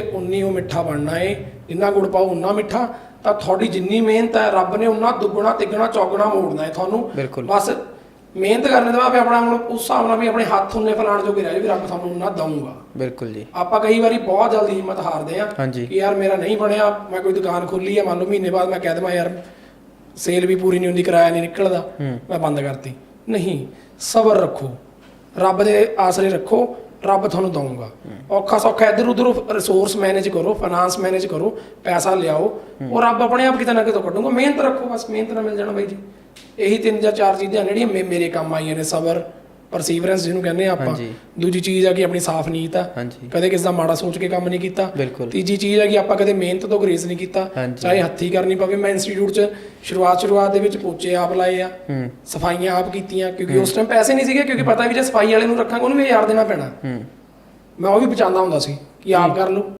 ਉਨੀ ਉਹ ਮਿੱਠਾ ਬਣਨਾ ਏ ਜਿੰਨਾ ਗੁੜ ਪਾਓ ਉਨਾ ਮਿੱਠਾ ਤਾਂ ਤੁਹਾਡੀ ਜਿੰਨੀ ਮਿਹਨਤ ਹੈ ਰੱਬ ਨੇ ਉਨਾ ਦੁੱਗਣਾ ਤਿੱਗਣਾ ਚੌਗਣਾ ਮੋੜਨਾ ਹੈ ਤੁਹਾਨੂੰ। ਬਸ ਮਿਹਨਤ ਕਰਨ ਦੇ ਬਾਅਦ ਆਪਣਾ ਹੁਣ ਉਸ ਹਿਸਾਬ ਨਾਲ ਵੀ ਆਪਣੇ ਹੱਥ ਉਹਨੇ ਫਲਾਣ ਜੋਗੇ ਰਹਿ ਵੀ ਰੱਬ ਤੁਹਾਨੂੰ ਉਨਾ ਦਊਗਾ। ਬਿਲਕੁਲ ਜੀ। ਆਪਾਂ ਕਈ ਵਾਰੀ ਬਹੁਤ ਜਲਦੀ ਹਿੰਮਤ ਹਾਰਦੇ ਆ। ਕਿ ਯਾਰ ਮੇਰਾ ਨਹੀਂ ਬਣਿਆ ਮੈਂ ਕੋਈ ਦੁਕਾਨ ਖੋਲੀ ਆ ਮੰਨ ਲਓ ਮਹੀਨੇ ਬਾਅਦ ਮੈਂ ਕਹਿ ਦਵਾਂ ਯਾਰ ਸੇਲ ਵੀ ਪੂਰੀ ਨਹੀਂ ਹੁੰਦੀ ਕਿਰਾਇਆ ਨਹੀਂ ਨਿਕਲਦਾ ਮੈਂ ਬੰਦ ਕਰਤੀ। ਨਹੀਂ ਸਬਰ ਰੱਖੋ। ਰੱਬ ਦੇ ਆਸਰੇ ਰੱਖੋ। ਰੱਬ ਤੁਹਾਨੂੰ ਦਊਗਾ। ਔਖਾ ਸੌਖਾ ਇਧਰ ਉੱਧਰ ਰਿਸੋਰਸ ਮੈਨੇਜ ਕਰੋ ਫਾਈਨਾਂਸ ਮੈਨੇਜ ਕਰੋ, ਪੈਸਾ ਲਿਆਓ। ਉਹ ਰੱਬ ਆਪਣੇ ਆਪ ਕਿਤੇ ਨਾ ਕਿਤੇ ਕੱਢੂਗਾ। ਮਿਹਨਤ ਰੱਖੋ, ਬਸ ਮਿਹਨਤ ਨਾਲ ਮਿਲ ਜਾਣਾ ਬਾਈ ਜੀ। ਇਹੀ ਤਿੰਨ ਜਾਂ ਚਾਰ ਚੀਜ਼ਾਂ ਜਿਹੜੀਆਂ ਮੇਰੇ ਕੰਮ ਆਈਆਂ ਨੇ, ਸਬਰ ਪਰਸੀਵਰੈਂਸ ਜਿਹਨੂੰ ਕਹਿੰਦੇ ਆ ਆਪਾਂ। ਦੂਜੀ ਚੀਜ਼ ਆ ਕਿ ਆਪਣੀ ਸਾਫ਼ ਨੀਤ ਆ। ਕਦੇ ਕਿਸੇ ਦਾ ਮਾੜਾ ਸੋਚ ਕੇ ਕੰਮ ਨਹੀਂ ਕੀਤਾ। ਤੀਜੀ ਚੀਜ਼ ਹੈ ਕਿ ਆਪਾਂ ਕਦੇ ਮਿਹਨਤ ਤੋਂ ਗਰੇਜ਼ ਨਹੀਂ ਕੀਤਾ। ਚਾਹੇ ਹੱਥੀ ਕਰਨੀ ਪਵੇ ਮੈਂ ਇੰਸਟੀਚਿਊਟ 'ਚ ਸ਼ੁਰੂਆਤ ਸ਼ੁਰੂਆਤ ਦੇ ਵਿੱਚ ਪੋਚੇ ਆਪ ਲਾਏ ਆ। ਸਫਾਈਆਂ ਆਪ ਕੀਤੀਆਂ ਕਿਉਂਕਿ ਉਸ ਟਾਈਮ ਪੈਸੇ ਨਹੀਂ ਸੀਗੇ ਕਿਉਂਕਿ ਪਤਾ ਵੀ ਜੇ ਸਫ਼ਾਈ ਵਾਲੇ ਨੂੰ ਰੱਖਾਂਗੇ ਉਹਨੂੰ ਵੀ 1000 ਦੇਣਾ ਪੈਣਾ। ਮੈਂ ਉਹ ਵੀ ਬਚਾਉਂਦਾ ਹੁੰਦਾ ਸੀ ਕਿ ਆਪ ਕਰ ਲਓ